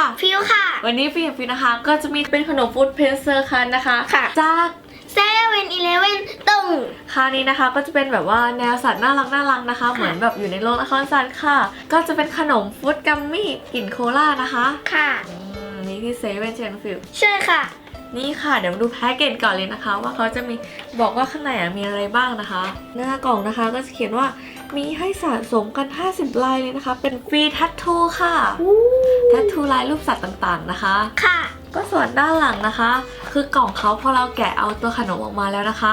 ค่ะ ฟิวค่ะ วันนี้ฟิล์มฟิล์มนะคะ ก็จะมีเป็นขนมฟู้ดเพรสเซอร์คันนะคะ ค่ะ จากเซเว่นอีเลเว่นตรงคราวนี้นะคะก็จะเป็นแบบว่าแนวสัตว์น่ารักน่ารักนะคะ เหมือนแบบอยู่ในโรงละครสัตว์ค่ะ ก็จะเป็นขนมฟู้ดกัมมี่กลิ่นโคลานะคะ ค่ะอืมนี่ที่เซเว่นเชนฟิลใช่ค่ะ นี่ค่ะเดี๋ยวมาดูแพ็กเกจก่อนเลยนะคะ ว่าเขาจะมีบอกว่าข้างในอะมีอะไรบ้างนะคะ หน้ากล่องนะคะก็จะเขียนว่ามีให้สะสมกัน 50 ลายเลยนะคะ เป็นฟรีทัตทูค่ะทัตทูลายรูปสัตว์ต่างๆนะคะ ค่ะ ก็ส่วนด้านหลังนะคะ คือกล่องเขาพอเราแกะเอาตัวขนมออกมาแล้วนะคะ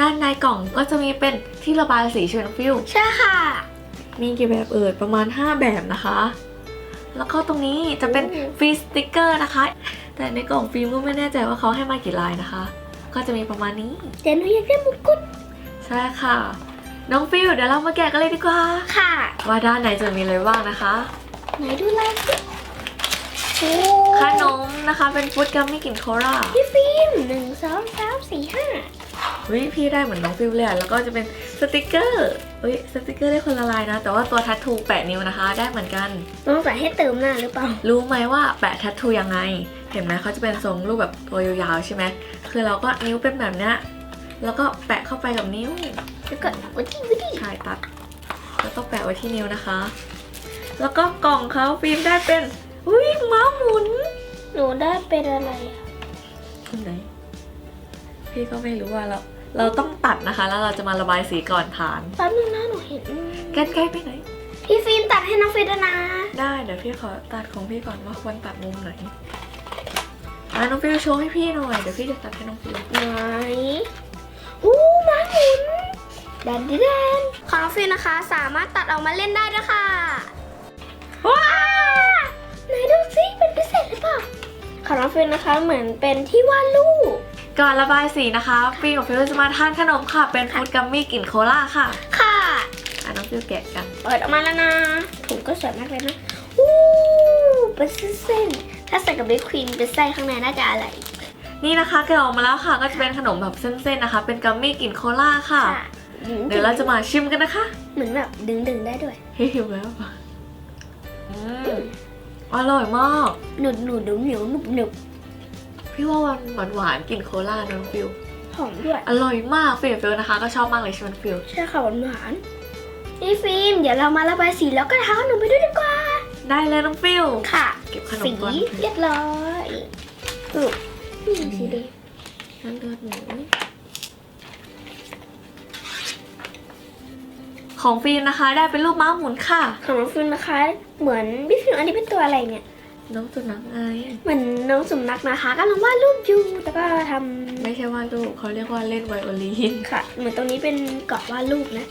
ด้านในกล่องก็จะมีเป็นที่ระบายสีชวนฟิลใช่ค่ะ มีกี่แบบเอ่ยประมาณ 5 แบบนะคะ แล้วก็ตรงนี้จะเป็นอืมฟรีสติกเกอร์นะคะ แต่ในกล่องฟิล์มก็ไม่แน่ใจว่าเขาให้มากี่ลายนะคะ ก็จะมีประมาณนี้เดี๋ยวหนูอยากได้มงกุฎใช่ค่ะ น้องฟิลเดี๋ยวเรามาแกะกันเลยดีกว่า ค่ะว่าด้านในจะมีอะไรบ้างนะคะ ไหนดูลายสิโอ้ขนมนะคะเป็นฟู้ดกัมมี่กลิ่นโคราพี่ฟิล์มหนึ่งสองสามสี่ห้าวิพี่ได้เหมือนน้องฟิลเลยอะแล้วก็จะเป็น สติกเกอร์เฮ้ยสติกเกอร์ได้คนละลายนะ แต่ว่าตัวทัตทูแปะนิ้วนะคะ ได้เหมือนกันน้องใส่ให้เติมหน้าหรือเปล่า รู้ไหมว่าแปะทัตทูยังไง เห็นไหมเขาจะเป็นทรงรูปแบบตัวยาวๆใช่ไหมคือเราก็นิ้วเป็นแบบเนี้ยแล้วก็แปะเข้าไปกับนิ้วแล้วก็วิธีวิธีใช่ตัด แล้วก็แปะไว้ที่นิ้วนะคะ แล้วก็กล่องเขาฟิล์มได้เป็นอุ้ยม้าหมุน หนูได้เป็นอะไรอะอันไหนพี่ก็ไม่รู้ว่าเรา เราต้องตัดนะคะ แล้วเราจะมาระบายสีก่อนทาน แป๊บนึงนะหนูเห็นกันไกลไปไหน พี่ฟิล์มตัดให้น้องฟิล์มด้วยนะ ได้เดี๋ยวพี่ขอตัดของพี่ก่อนว่าควรตัดมุมไหนอะน้องฟิวโชว์ให้พี่หน่อยเดี๋ยวพี่จะตัดให้น้องฟิวไหนอู้ม้าหมุนแดนดิแดนของน้องฟิล์มนะคะ สามารถตัดออกมาเล่นได้ด้วยค่ะว้าวไหนดูสิเป็นพิเศษหรือเปล่าของน้องฟิล์มนะคะเหมือนเป็นที่วาดรูป ก่อนระบายสีนะคะฟิวกับฟิวจะมาทานขนมค่ะ เป็นฟู้ดกัมมี่กลิ่นโคลาค่ะค่ะอะน้องฟิวแกะกัน เปิดออกมาแล้วนะถุงก็สวยมากเลยนะอู้เป็นเส้นๆถ้าใส่กับวิปครีมเป็นไส้ข้างในน่าจะอร่อยนี่นะคะแกะออกมาแล้วค่ะ ก็จะเป็นขนมแบบเส้นๆนะคะ เป็นกัมมี่กลิ่นโคลาค่ะ เดี๋ยวเราจะมาชิมกันนะคะเหมือนแบบดึงๆได้ด้วยเฮ้ยหิวแล้วอะอืมอร่อยมากหนุดหนุดเหนียวหนุบหนุบ พี่ว่าวันหวานหวานๆกลิ่นโคลานะน้องฟิว หอมด้วย อร่อยมากฟิวฟิวนะคะ ก็ชอบมากเลยใช่ไหมฟิว ใช่ค่ะหวานหวานๆนี่ฟิล์มเดี๋ยวเรามาระบายสีแล้วก็ทาขนมไปด้วยดีกว่า ได้เลยน้องฟิว ค่ะ เก็บขนสีมก่อนเรียบร้อยอือนี่สีแดงนั่นเลือดหมูของฟิล์มนะคะ ได้เป็นรูปม้าหมุนค่ะ ของน้องฟิล์มนะคะ เหมือนพี่ฟิล์มอันนี้เป็นตัวอะไรเนี่ย น้องสุนัขไงเหมือนน้องสมนักนะคะกำลังวาดรูปอยู่แต่ก็ทำไม่ใช่ว่าลูกเขาเรียกว่าเล่นไวโอลินค่ะ เหมือนตรงนี้เป็นเกาะวาดรูปนะ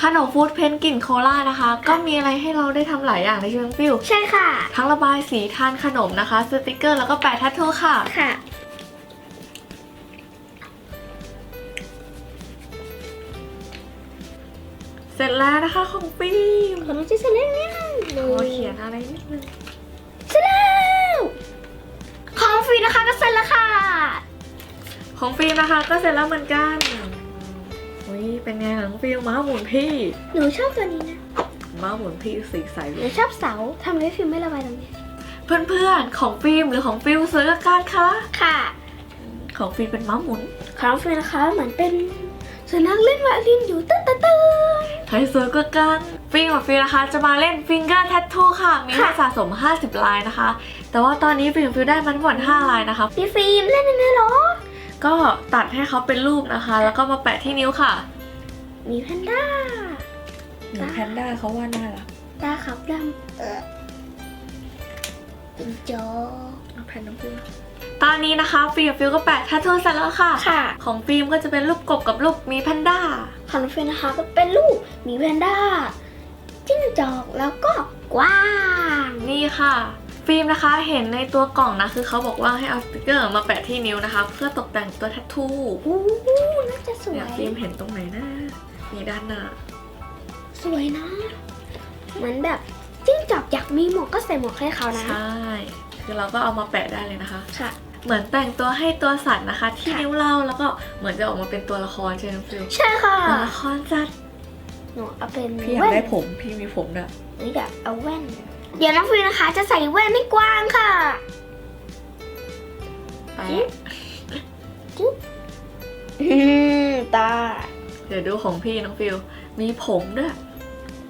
ขนมฟู้ดเพนกลิ่นโคลานะคะ ก็มีอะไรให้เราได้ทำหลายอย่างในช่วงฟิลใช่ค่ะ ทั้งระบายสีทานขนมนะคะ สติกเกอร์แล้วก็แปะทัตทูค่ะค่ะเสร็จแล้วนะคะของฟิล์มขอน้องจิ๊เสร็จแล้วเนี่ยขอเขียนอะไรนิดนึง ฟิล์มนะคะก็เสร็จแล้วเหมือนกันอุ้ยเป็นไงของฟิล์มม้าหมุนพี่ หนูชอบตัวนี้นะ ม้าหมุนพี่สีใสหเลนูยชอบเสาทำไมฟิล์มไม่ระบายตรงนี้ เพื่อนๆ ของฟิล์มหรือของฟิล์มซื้อกันคะค่ะของฟิล์มเป็นม้าหมุนของน้องฟรีนะคะเหมือนเป็นสุนัขเล่นวาลินอยู่ตึ๊ดตึ๊ดตึ๊ดใครสวยกว่ากันฟิล์มกับฟิล์มนะคะ จะมาเล่นฟิงเกอร์แท t ทูค่ะ มีให้ค่ะ สะสม 50 ลายนะคะ แต่ว่าตอนนี้ฟิล์มกับฟิล์มได้มาทั้งหมด5ลายนะคะ พี่ฟิล์มเล่นยังไงเหรอ ก็ตัดให้เขาเป็นรูปนะคะ แล้วก็มาแปะที่นิ้วค่ะ มีแพนด้าหนูแพนด้าเขาว่าน่ารักตาขาวดำเออเป็นจอเอาแพนน้องฟิล์มตอนนี้นะคะฟิล์มกับฟิล์มก็แปะแท t ทูเสร็จแล้วค่ะ ค่ะ ของฟิล์มก็จะเป็นรูปกบกับรูปมีแพนด้าของน้องฟรีนะคะก็เป็นลูกหมีแพนด้าจิ้งจอกแล้วก็กว้าง นี่ค่ะ ฟิล์มนะคะเห็นในตัวกล่องนะคือเขาบอกว่าให้เอาสติกเกอร์มาแปะที่นิ้วนะคะ เพื่อตกแต่งตัวแท t ทูอู้น่าจะสวเนี่ยยฟิล์มเห็นตรงไหนนะนี่ด้านหน้าสวยนะ เหมือนแบบจิ้งจอกอยากมีหมวกก็ใส่หมวกให้เขานะใช่คือเราก็เอามาแปะได้เลยนะคะค่ะเหมือนแต่งตัวให้ตัวสัตว์นะคะ ที่ค่ะนิ้วเราแล้วก็เหมือนจะออกมาเป็นตัวละครใช่ไหมน้องฟิลใช่ค่ะตัวละครสัตว์หนูเอาเป็นพี่อยากแว่นได้ผมพี่มีผมด้วยหรืออยากเอาแว่น เดี๋ยวน้องฟิวนะคะจะใส่แว่นให้กว้างค่ะไปอืมตา เดี๋ยวดูของพี่น้องฟิว มีผมด้วย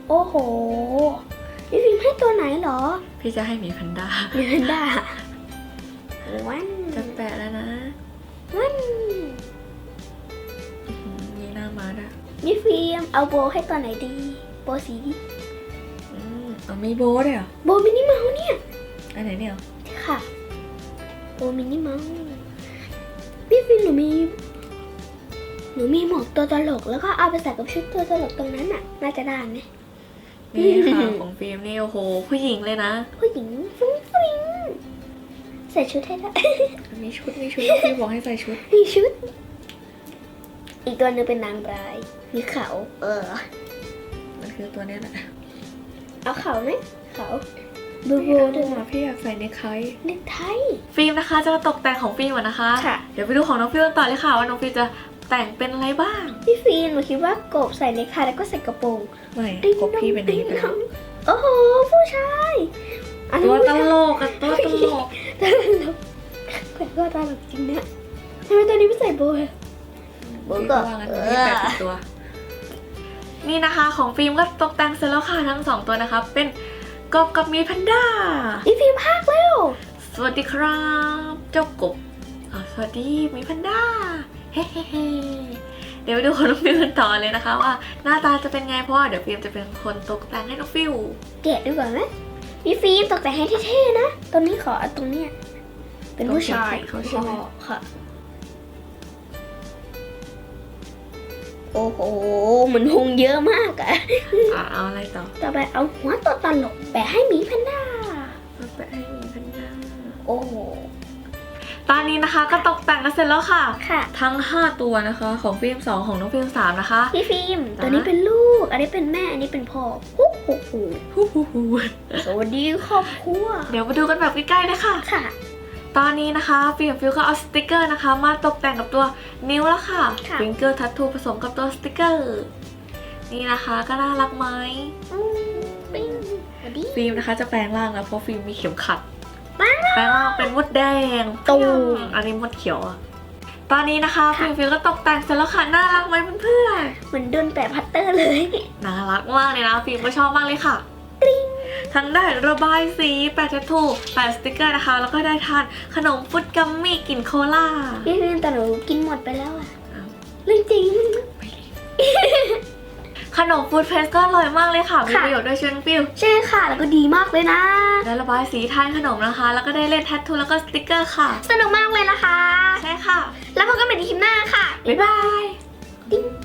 โอ้โหพี่ฟิล์มให้ตัวไหนเหรอ พี่จะให้หมีแพนด้าเมียนด้าวันจะแปะแล้วนะวันอื้อหือมีหน้ามาด้วยพี่ฟิล์มเอาโบให้ตัวไหนดี โบสีดีอื มเอามีโบทด้วยเหรอโบมินิเมาส์เนี่ยอันไหนเนี่ยค่ะโบมินิเมาส์พี่ฟิล์มหนูมี หนูมีหมวกตัวตลกแล้วก็เอาไปใส่กับชุดตัวตลกตรงนั้นน่ะ น่าจะได้ไหม นี่ค่ะ ของฟิล์มนี่โอ้โหผู้หญิงเลยนะผู้หญิงฟุ้งฟริ้งใส่ชุดให้ได้ มีชุดมีชุดน้องฟิล์มบอกให้ใส่ชุดมีชุด อีกตัวหนึงเป็นนางร้ายมีเขา เออ มันคือตัวเนี้ยแหละ เอาเขาไหมเขาบูโบพี่ด้วยเอาพี่อยากใส่เนคไทเน็กไทฟิล์มนะคะจะมาตกแต่งของฟิล์มก่อนนะคะค่ะ เดี๋ยวไปดูของน้องฟิล์มต่อเลยค่ะว่าน้องฟิล์มจะแต่งเป็นอะไรบ้าง พี่ฟีนหนูคิดว่ากบใส่เนคไทแล้วก็ใส่กระโปรงไม่ติ๊งกบพี่เป็นอย่างนี้ไปติ๊งแล้วโอ้โหผู้ชายอันนี้ตัวผู้ตชายลกกับตัวตลกตลกแต่ก็ตลกจริงเนี่ยทำไมตัวนี้ไม่ใส่โบว์อะโบพี่ก็ก็ว่างั้นพี่แปะผิดตัว นี่นะคะของฟิล์มก็ตกแต่งเสร็จแล้วค่ะทั้งสองตัวนะคะ เป็นกบกับหมีแพนด้าพี่ฟิล์มพากเร็วสวัสดีครับ เจ้ากบอ่าสวัสดีหมีแพนด้าเฮ้เฮ้เฮ้เดี๋ยวไปดูของน้องฟิวกันต่อเลยนะคะ ว่าหน้าตาจะเป็นไงเพราะว่าเดี๋ยวฟิล์มจะเป็นคนตกแต่งให้น้องฟิวแกะดูก่อนไหมพี่ฟิล์มตกแต่งให้เท่ๆนะตัวนี้ขอเอาตรงเนี้ยเป็นผู้ชายเขาใช่ไหมค่ะ โอ้โหเหมือนหงเยอะมากอะอ่าเอาอะไรต่อต่อไปเอาหัวตัวตลกแปะให้หมีแพนด้า เอาไปให้หมีแพนด้าโอ้โห ตอนนี้นะคะก็ตกแต่งกันเสร็จแล้วค่ะ ค่ะ ทั้ง 5 ตัวนะคะของฟิล์ม2 ของน้องฟิล์ม3นะคะ พี่ฟิล์มจ๊ะตัวนี้เป็นลูก อันนี้เป็นแม่ อันนี้เป็นพ่อฮู้ฮู้ฮู้ฮู้ฮู้ฮู้สวัสดีครอบครัว เดี๋ยวมาดูกันแบบใกล้ๆเลยค่ะค่ะ ตอนนี้นะคะฟิล์มฟิลก็เอาสติกเกอร์นะคะ มาตกแต่งกับตัวนิ้วแล้วค่ะค่ะ ฟิงเกอร์ทัตทูผสมกับตัวสติกเกอร์ นี่นะคะก็น่ารักไหมอืมปิ้งสวัสดี ฟิล์มนะคะจะแปลงร่างแล้วเพราะฟิล์มมีเข็มขัดแปลงร่างแปลงร่างเป็นมดแดงตูม อันนี้มดเขียวอะตอนนี้นะคะฟิล์มฟิลก็ตกแต่งเสร็จแล้วค่ะน่ารักไหมเพื่อนเหมือนโดนแปะพัตเตอร์เลย ๆน่ารักมากเลยนะฟิล์มก็ชอบมากเลยค่ะ ทั้งได้ระบายสีแปะทัตทูแปะสติกเกอร์นะคะ แล้วก็ได้ทานขนมฟุตกัมมี่กลิ่นโคลาพี่ฟิล์มแต่หนูกินหมดไปแล้วอะอ้าวเรื่องจริง ขนมฟูดเพสก็อร่อยมากเลยค่ะ มีค่ะประโยชน์ด้วยเชิญฟิลใช่ค่ะ แล้วก็ดีมากเลยนะ ได้ระบายสีทานขนมนะคะ แล้วก็ได้เล่นแทททูแล้วก็สติกเกอร์ค่ะ สนุกมากเลยนะคะ ใช่ค่ะ แล้วพบกันใหม่ในคลิปหน้าค่ะ บ๊ายบาย ติ๊ง